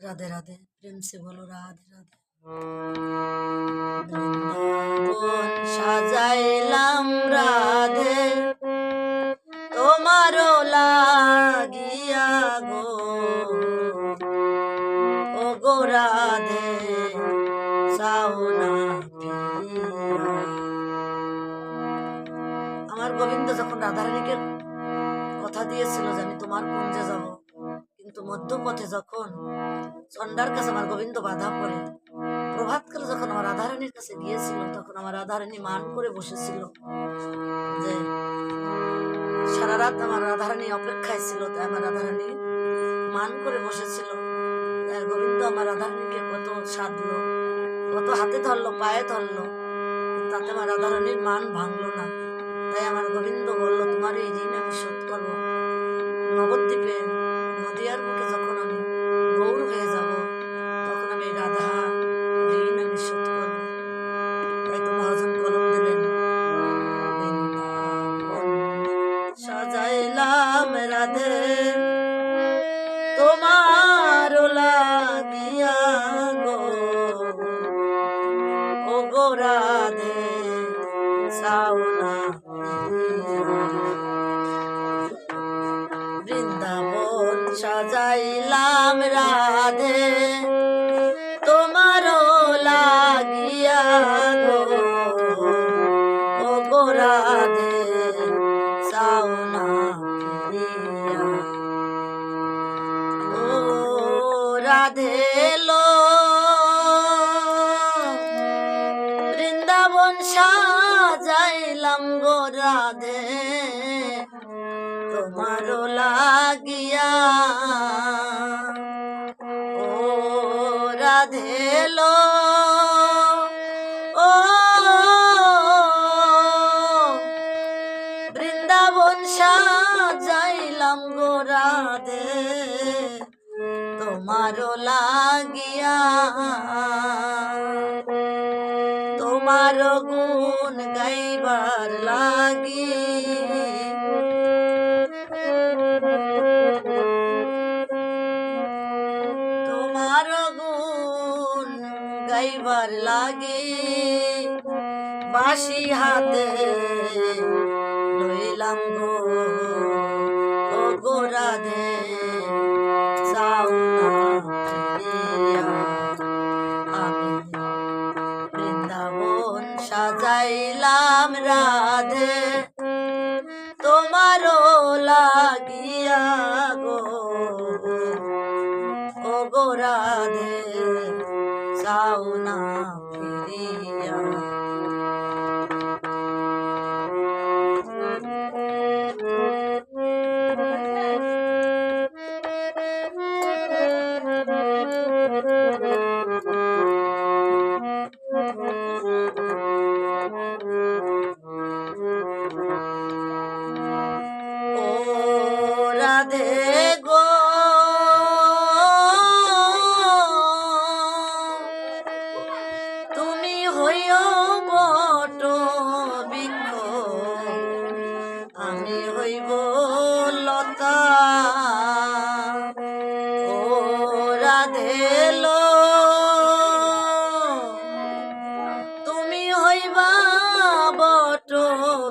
রাধে রাধে প্রেম সে বলো রাধে রাধে। সাজাইলাম রাধে তোমারও লাগিয়া গো। ও গো রাধে সাউনা আমার গোবিন্দ যখন রাধারানীকে কথা দিয়েছিল যে আমি তোমার কুঞ্জে যাব কিন্তু মধ্যপথে যখন চন্ডার কাছে আমার গোবিন্দ বাধা পড়ে প্রভাতকালে যখন আমার রাধারানীর কাছে গিয়েছিল, তখন আমার রাধারানী মান করে বসেছিল যে সারা রাত আমার রাধারানী অপেক্ষায় ছিল, তাই আমার রাধারানী মান করে বসেছিল। তাই গোবিন্দ আমার রাধারানীকে কত সাধলো, কত হাতে ধরলো, পায়ে ধরলো, তাতে আমার রাধারানীর মান ভাঙলো না। তাই আমার গোবিন্দ বলল, তোমার এই ঋণ আমি শোধ করব। নবদ্বীপে নদিয়ার বুকে যখন আমি গৌর হয়ে যাব, তখন আমি রাধা ঋণ আমি শোধ করব। তাই তো মহাজন কলম দিলেন। সাজাইলাম রাধে, তোমার লাগিয়া গো। রাধে সাউনা রাধে লো বৃন্দাবন সাজাইলাম গো রাধে, তোমারও লাগিয়া। ও রাধে লো ও বৃন্দাবন সাজাইলাম গো রাধে। তোমারও লাগিয়া তোমার গুণ গাইবার লাগি। তোমার গুণ গাইবার লাগে। বাসি হাতে সাজাইলাম রাধে তোমারও লাগিয়া রাধে লো তুমি হইবা বট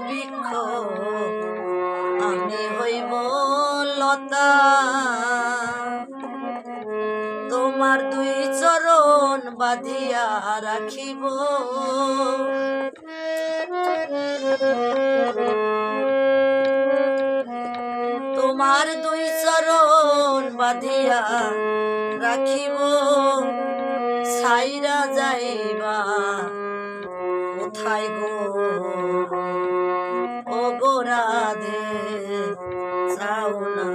বৃক্ষ আমি হইব লতা। তোমার দুই চরণ বাঁধিয়া রাখিব। তোমার দুই চরণ বাঁধিয়া রাখিব সাইরা যাইবা। কোথায় গো? ও যাও না।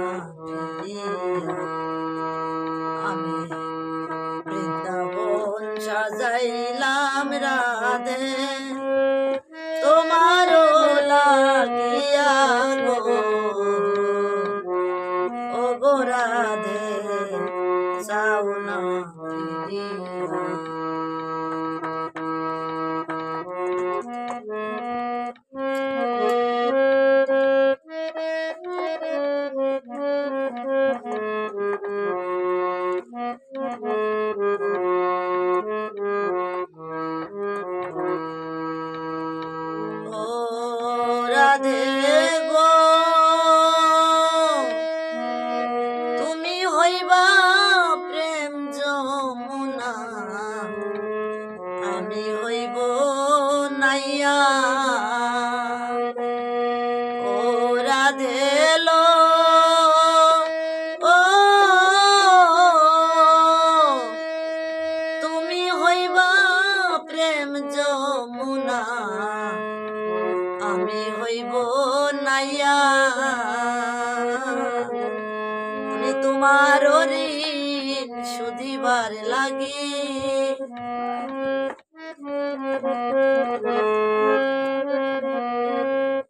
শুধিবার লাগি।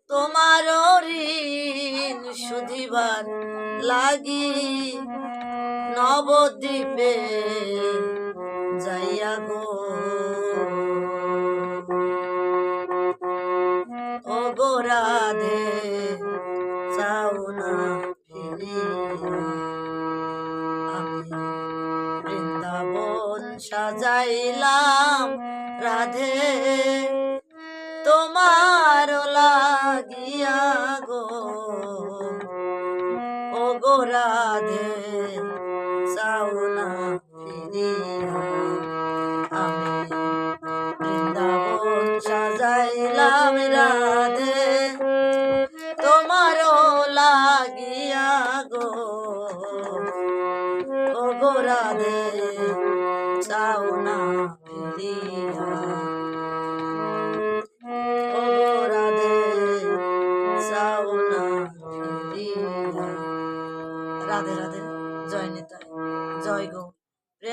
তোমার ঋণ শুধিবার লাগি। নবদ্বীপে যাইয়া গো। ও রাধে তোমার লাগিয়া গো। ও গো রাধে, চাও না ফিরিয়া। আমি বৃন্দাবন সাজাইলাম রাধে। তোমার লাগিয়া গো। ও গো রাধে, চাও না ফিরিয়া।